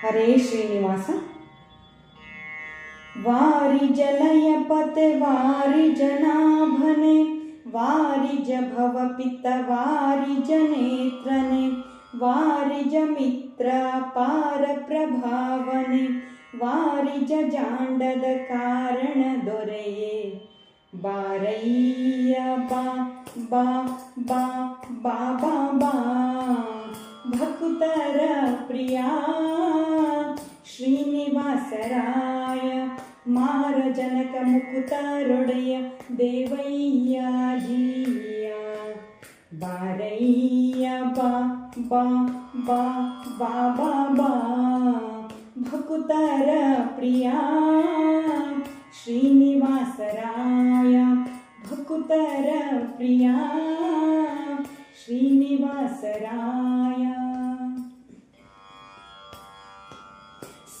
ಹರೇ ಶ್ರೀನಿವಾಸ ವಾರಿ ಜಲಯ ಪತೆ ವಾರಿ ಜನಾಭನೆ ವಾರಿಜ ಭವ ಪಿತ್ತ ವಾರಿಜ ನೇತ್ರನೆ ವಾರಿಜ ಮಿತ್ರ ಪಾರ ಪ್ರಭಾವನೆ ವಾರಿಜ ಜಾಂಡದ ಕಾರಣ ದೊರೆಯೇ ಬಾರಯ್ಯ ಬಾ ಬಾ ಬಾ ಬಾ ಬಾ ಬಾ ಭಕ್ತರ ಪ್ರಿಯ शंकराय मारजनकमुकुतारुडय देवैयाजीया बारैया बा बा बा बा बा बा भकुतर प्रिया श्रीनिवासराय भकुतर प्रिया श्रीनिवासराय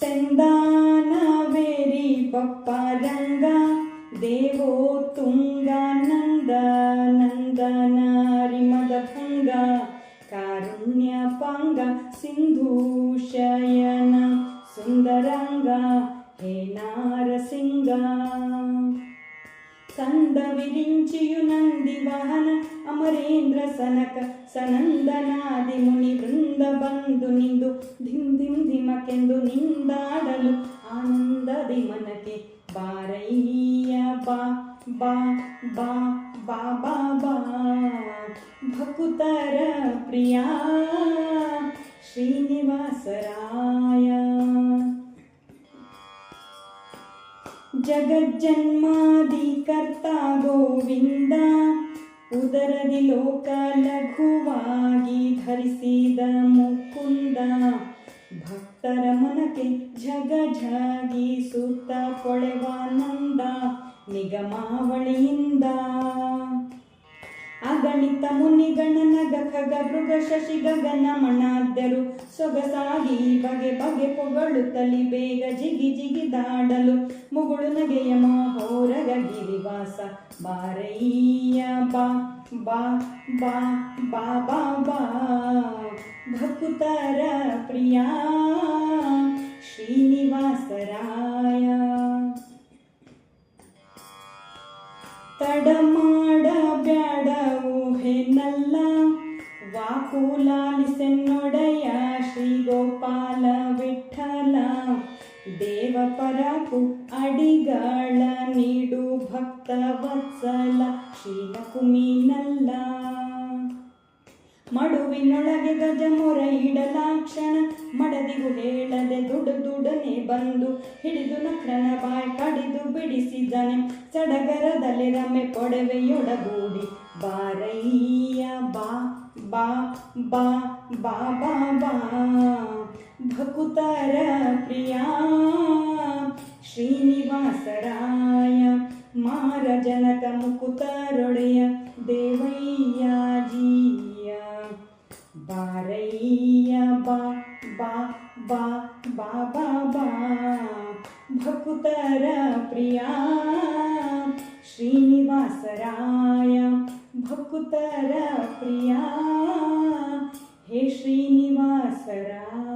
ಭಕುತರ ಪ್ರಿಯ ಶ್ರೀನಿವಾಸರಾಯ ಸಂದಾನವೇರಿ ಬಪ್ಪ ರಂಗ ದೇವೋ ತುಂಗ ನಂದ ನಂದನ ರಿಮದ ಭಂಗ ಕಾರುಣ್ಯ ಪಾಂಗ ಸಿಂಧು ಶಯನ ಸುಂದರಂಗ ಹೇ ನಾರಸಿಂಗ ಕಂದ ವಿರಿಂಚಿಯು ನಂದಿ ವಾಹನ ಅಮರೇಂದ್ರ ಸನಕ ಸನಂದನಾದಿ ಮುನಿ ವೃಂದ ಬಂದು ನಿಂದು ಧಿಂ ಧಿಂ ಧಿಮಕೆಂದು ನಿಂದಾಡಲು ಆನಂದದಿ ಮನಕ್ಕೆ ಬಾರಯ್ಯ ಬಾ ಬಾ ಬಾ ಬಾ ಬಾ ಬಾ ಭಕುತರ ಪ್ರಿಯ ಶ್ರೀನಿವಾಸರಾಯ ಜಗಜ್ಜನ್ಮಾದಿ ಕರ್ತ ಗೋವಿಂದ ಉದರದಿ ಲೋಕ ಲಘುವಾಗಿ ಧರಿಸಿದ ಮುಕುಂದ. ಭಕ್ತರ ಮನಕ್ಕೆ ಜಗ ಸುತ್ತ ಕೊಳೆವಾನಂದ ನಿಗಮಾವಳಿಯಿಂದ ಅಗಣಿತ ಮುನಿಗಣನಗ ಗಖ ಮೃಗ ಶಶಿ ಗಗನ ಮಣಾದ್ಯರು ಸೊಗಸಾಗಿ ಬಗೆ ಬಗೆ ಪೊಗಳುತ್ತಲಿ ಬೇಗ ಜಿಗಿ ಜಿಗಿ ದಾಡಲು. ಮುಗುಳು ನಗೆಯ ಮಾಹೋರಗ ಗಿರಿವಾಸ. ಬಾರಯ್ಯ, ಬಾ ಬಾ ಬಾ ಬಾ ಬಾ ಬಾ. ಭಕುತರ ಪ್ರಿಯ. ಶ್ರೀನಿವಾಸರಾಯ. ತಡಮಾಡ ಬ್ಯಾಡ ಊಹೆನಲ್ಲ ವಾಕುಲಾಲಿಸೆನ್ನೊಡೆಯ ಶ್ರೀ ಗೋಪಾಲ ವಿಠಲ ದೇವ ಪರಕು ಅಡಿಗಳ ನೀಡು ಭಕ್ತ ವತ್ಸಲ ಶೀಲಕುಮೀನಲ್ಲ ಮಡುವಿನೊಳಗೆ ಗಜ ಮೊರ ಇಡಲಾಕ್ಷಣ ಮಡದಿಗೂ ಹೇಳದೆ ದುಡು ದುಡನೆ ಬಂದು ಹಿಡಿದು ನಕ್ರನ ಬಾಯ್ ಕಡಿದು ಬಿಡಿಸಿದನೆ ಸಡಗರದಲ್ಲಿ ರಮೆ ಕೊಡವೆಯೊಡಗೂಡಿ ಬಾರಯ್ಯ, ಬಾ ಬಾ ಬಾ ಬಾ ಬಾ ಬಾ ಭಕುತರ ಪ್ರಿಯ. ಶ್ರೀನಿವಾಸರಾಯ ಮಾರ ಜನಕ ಮುಕುತರೊಡೆಯ ದೇವಯ್ಯ भक्तरप्रिया श्रीनिवासराय। भक्तरप्रिया हे श्रीनिवासराय।